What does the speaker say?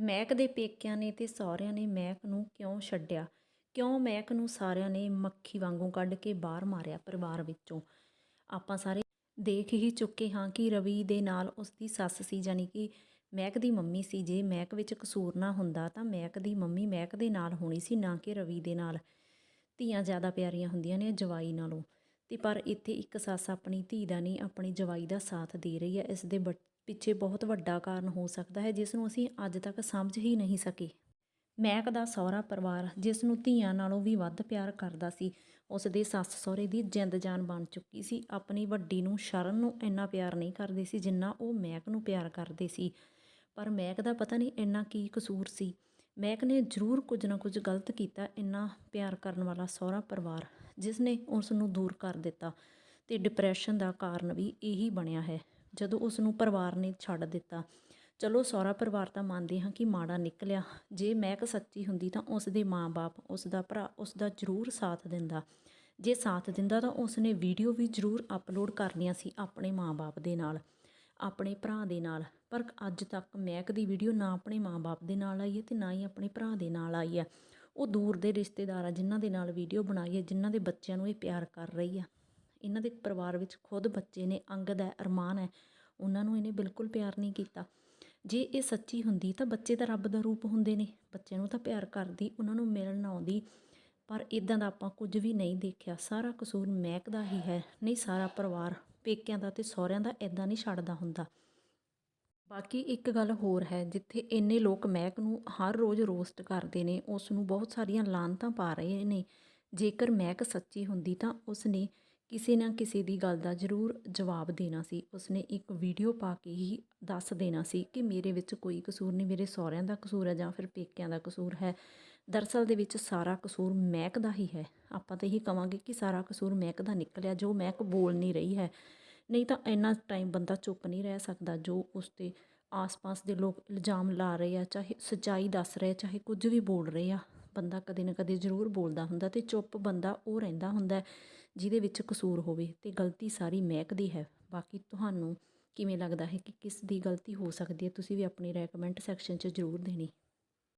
ਮਹਿਕ ਦੇ ਪੇਕਿਆਂ ਨੇ ਤੇ ਸਹੁਰਿਆਂ ਨੇ ਮਹਿਕ ਨੂੰ ਕਿਉਂ ਛੱਡਿਆ? ਕਿਉਂ ਮਹਿਕ ਨੂੰ ਸਾਰਿਆਂ ਨੇ ਮੱਖੀ ਵਾਂਗੂ ਕੱਢ ਕੇ ਬਾਹਰ ਮਾਰਿਆ ਪਰਿਵਾਰ ਵਿੱਚੋਂ? ਆਪਾਂ ਸਾਰੇ ਦੇਖ ਹੀ ਚੁੱਕੇ ਹਾਂ ਕਿ ਰਵੀ ਦੇ ਨਾਲ ਉਸ ਦੀ ਸੱਸ ਸੀ ਯਾਨੀ ਕਿ ਮਹਿਕ ਦੀ ਮੰਮੀ ਸੀ। ਜੇ ਮਹਿਕ ਵਿੱਚ ਕਸੂਰ ਨਾ ਹੁੰਦਾ ਤਾਂ ਮਹਿਕ ਦੀ ਮੰਮੀ ਮਹਿਕ ਦੇ ਨਾਲ ਹੋਣੀ ਸੀ, ਨਾ ਕਿ ਰਵੀ ਦੇ ਨਾਲ। ਧੀਆਂ ਜ਼ਿਆਦਾ ਪਿਆਰੀਆਂ ਹੁੰਦੀਆਂ ਨੇ ਜਵਾਈ ਨਾਲੋਂ। ਤੇ ਪਰ ਇੱਥੇ ਇੱਕ ਸੱਸ ਆਪਣੀ ਧੀ ਦਾ ਨਹੀਂ, ਆਪਣੀ ਜਵਾਈ ਦਾ ਸਾਥ ਦੇ ਰਹੀ ਹੈ। ਇਸ ਦੇ ਬ- ਪਿੱਛੇ ਬਹੁਤ ਵੱਡਾ ਕਾਰਨ ਹੋ ਸਕਦਾ ਹੈ, ਜਿਸ ਨੂੰ ਅਸੀਂ ਅੱਜ ਤੱਕ ਸਮਝ ਹੀ ਨਹੀਂ ਸਕੇ। ਮਹਿਕ ਦਾ ਸਹੁਰਾ ਪਰਿਵਾਰ, ਜਿਸ ਨੂੰ ਧੀਆਂ ਨਾਲੋਂ ਵੀ ਵੱਧ ਪਿਆਰ ਕਰਦਾ ਸੀ, ਉਸ ਦੇ ਸੱਸ ਸਹੁਰੇ ਦੀ ਜਿੰਦ ਜਾਨ ਬਣ ਚੁੱਕੀ ਸੀ। ਆਪਣੀ ਵੱਡੀ ਨੂੰ ਸ਼ਰਨ ਨੂੰ ਇੰਨਾ ਪਿਆਰ ਨਹੀਂ ਕਰਦੇ ਸੀ, ਜਿੰਨਾ ਉਹ ਮਹਿਕ ਨੂੰ ਪਿਆਰ ਕਰਦੇ ਸੀ। ਪਰ ਮਹਿਕ ਦਾ ਪਤਾ ਨਹੀਂ ਇੰਨਾ ਕੀ ਕਸੂਰ ਸੀ। ਮਹਿਕ ਨੇ ਜ਼ਰੂਰ ਕੁਝ ਨਾ ਕੁਝ ਗਲਤ ਕੀਤਾ, ਇੰਨਾ ਪਿਆਰ ਕਰਨ ਵਾਲਾ ਸਹੁਰਾ ਪਰਿਵਾਰ, ਜਿਸ ਨੇ ਉਸ ਨੂੰ ਦੂਰ ਕਰ ਦਿੱਤਾ ਤੇ ਡਿਪਰੈਸ਼ਨ ਦਾ ਕਾਰਨ ਵੀ ਇਹੀ ਬਣਿਆ ਹੈ। ਜਦੋਂ ਉਸ ਨੂੰ ਪਰਿਵਾਰ ਨੇ ਛੱਡ ਦਿੱਤਾ। ਚਲੋ ਸਹੁਰਾ ਪਰਿਵਾਰ ਤਾਂ ਮੰਨਦੇ ਹਾਂ ਕਿ ਮਾੜਾ ਨਿਕਲਿਆ। ਜੇ ਮਹਿਕ ਸੱਚੀ ਹੁੰਦੀ ਤਾਂ ਉਸ ਦੇ ਮਾਂ-ਬਾਪ ਉਸ ਦਾ ਭਰਾ ਉਸ ਦਾ ਜ਼ਰੂਰ ਸਾਥ ਦਿੰਦਾ। ਜੇ ਸਾਥ ਦਿੰਦਾ ਤਾਂ ਉਸ ਨੇ ਵੀਡੀਓ ਵੀ ਜ਼ਰੂਰ ਅਪਲੋਡ ਕਰਨੀਆਂ ਸੀ ਆਪਣੇ ਮਾਂ-ਬਾਪ ਦੇ ਨਾਲ, ਆਪਣੇ ਭਰਾ ਦੇ ਨਾਲ। ਪਰ ਅੱਜ ਤੱਕ ਮਹਿਕ ਦੀ ਵੀਡੀਓ ਨਾ ਆਪਣੇ ਮਾਂ-ਬਾਪ ਦੇ ਨਾਲ ਆਈ ਹੈ ਤੇ ਨਾ ਹੀ ਆਪਣੇ ਭਰਾ ਦੇ ਨਾਲ ਆਈ ਹੈ। ਉਹ ਦੂਰ ਦੇ ਰਿਸ਼ਤੇਦਾਰ ਆ ਜਿਨ੍ਹਾਂ ਦੇ ਨਾਲ ਵੀਡੀਓ ਬਣਾਈ ਹੈ, ਜਿਨ੍ਹਾਂ ਦੇ ਬੱਚਿਆਂ ਨੂੰ ਇਹ ਪਿਆਰ ਕਰ ਰਹੀ ਆ ਇਹਨਾਂ ਦੇ ਪਰਿਵਾਰ ਵਿੱਚ ਖੁਦ ਬੱਚੇ ਨੇ ਅੰਗਦ ਹੈ, ਅਰਮਾਨ ਹੈ, ਉਹਨਾਂ ਨੂੰ ਇਹਨੇ ਬਿਲਕੁਲ ਪਿਆਰ ਨਹੀਂ ਕੀਤਾ। ਜੇ ਇਹ ਸੱਚੀ ਹੁੰਦੀ ਤਾਂ ਬੱਚੇ ਤਾਂ ਰੱਬ ਦਾ ਰੂਪ ਹੁੰਦੇ ਨੇ ਬੱਚੇ ਨੂੰ ਤਾਂ ਪਿਆਰ ਕਰਦੀ, ਉਹਨਾਂ ਨੂੰ ਮਿਲਣ ਆਉਂਦੀ, ਪਰ ਇਦਾਂ ਦਾ ਆਪਾਂ ਕੁਝ ਵੀ ਨਹੀਂ ਦੇਖਿਆ। ਸਾਰਾ ਕਸੂਰ ਮਹਿਕ ਦਾ ਹੀ ਹੈ, ਨਹੀਂ ਸਾਰਾ ਪਰਿਵਾਰ ਪੇਕਿਆਂ ਦਾ ਤੇ ਸਹੁਰਿਆਂ ਦਾ ਇਦਾਂ ਨਹੀਂ ਛੱਡਦਾ ਹੁੰਦਾ। ਬਾਕੀ ਇੱਕ ਗੱਲ ਹੋਰ ਹੈ, ਜਿੱਥੇ ਇੰਨੇ ਲੋਕ ਮਹਿਕ ਨੂੰ ਹਰ ਰੋਜ਼ ਰੋਸਟ ਕਰਦੇ ਨੇ, ਉਸ ਨੂੰ ਬਹੁਤ ਸਾਰੀਆਂ ਲਾਨਤਾਂ ਪਾ ਰਹੇ ਨੇ। ਜੇਕਰ ਮਹਿਕ ਸੱਚੀ ਹੁੰਦੀ ਤਾਂ ਉਸ ਨੇ ਕਿਸੇ ਨਾ ਕਿਸੇ ਦੀ ਗੱਲ ਦਾ ਜ਼ਰੂਰ ਜਵਾਬ ਦੇਣਾ ਸੀ। ਉਸਨੇ ਇੱਕ ਵੀਡੀਓ ਪਾ ਕੇ ਹੀ ਦੱਸ ਦੇਣਾ ਸੀ ਕਿ ਮੇਰੇ ਵਿੱਚ ਕੋਈ ਕਸੂਰ ਨਹੀਂ, ਮੇਰੇ ਸਹੁਰਿਆਂ ਦਾ ਕਸੂਰ ਹੈ ਜਾਂ ਫਿਰ ਪੇਕਿਆਂ ਦਾ ਕਸੂਰ ਹੈ। ਦਰਅਸਲ ਦੇ ਵਿੱਚ ਸਾਰਾ ਕਸੂਰ ਮਹਿਕ ਦਾ ਹੀ ਹੈ। ਆਪਾਂ ਤਾਂ ਇਹੀ ਕਵਾਂਗੇ ਕਿ ਸਾਰਾ ਕਸੂਰ ਮਹਿਕ ਦਾ ਨਿਕਲਿਆ, ਜੋ ਮਹਿਕ ਬੋਲ ਨਹੀਂ ਰਹੀ ਹੈ। ਨਹੀਂ ਤਾਂ ਇੰਨਾ ਟਾਈਮ ਬੰਦਾ ਚੁੱਪ ਨਹੀਂ ਰਹਿ ਸਕਦਾ ਜੋ ਉਸ ਤੇ ਆਸ-ਪਾਸ ਦੇ ਲੋਕ ਇਲਜ਼ਾਮ ਲਾ ਰਹੇ ਆ, ਚਾਹੇ ਸੱਚਾਈ ਦੱਸ ਰਹੇ ਚਾਹੇ ਕੁਝ ਵੀ ਬੋਲ ਰਹੇ ਆ। ਬੰਦਾ ਕਦੇ ਨਾ ਕਦੇ ਜ਼ਰੂਰ ਬੋਲਦਾ ਹੁੰਦਾ ਤੇ ਚੁੱਪ ਬੰਦਾ ਉਹ ਰਹਿੰਦਾ ਹੁੰਦਾ ਜਿਹਦੇ ਵਿੱਚ ਕਸੂਰ ਹੋਵੇ ਤੇ ਗਲਤੀ ਸਾਰੀ ਮਹਿਕ ਦੀ ਹੈ। ਬਾਕੀ ਤੁਹਾਨੂੰ ਕਿਵੇਂ ਲੱਗਦਾ ਹੈ ਕਿ ਕਿਸ ਦੀ ਗਲਤੀ ਹੋ ਸਕਦੀ ਹੈ, ਤੁਸੀਂ ਵੀ ਆਪਣੀ ਰਾਏ ਸੈਕਸ਼ਨ 'ਚ ਜ਼ਰੂਰ ਦੇਣੀ।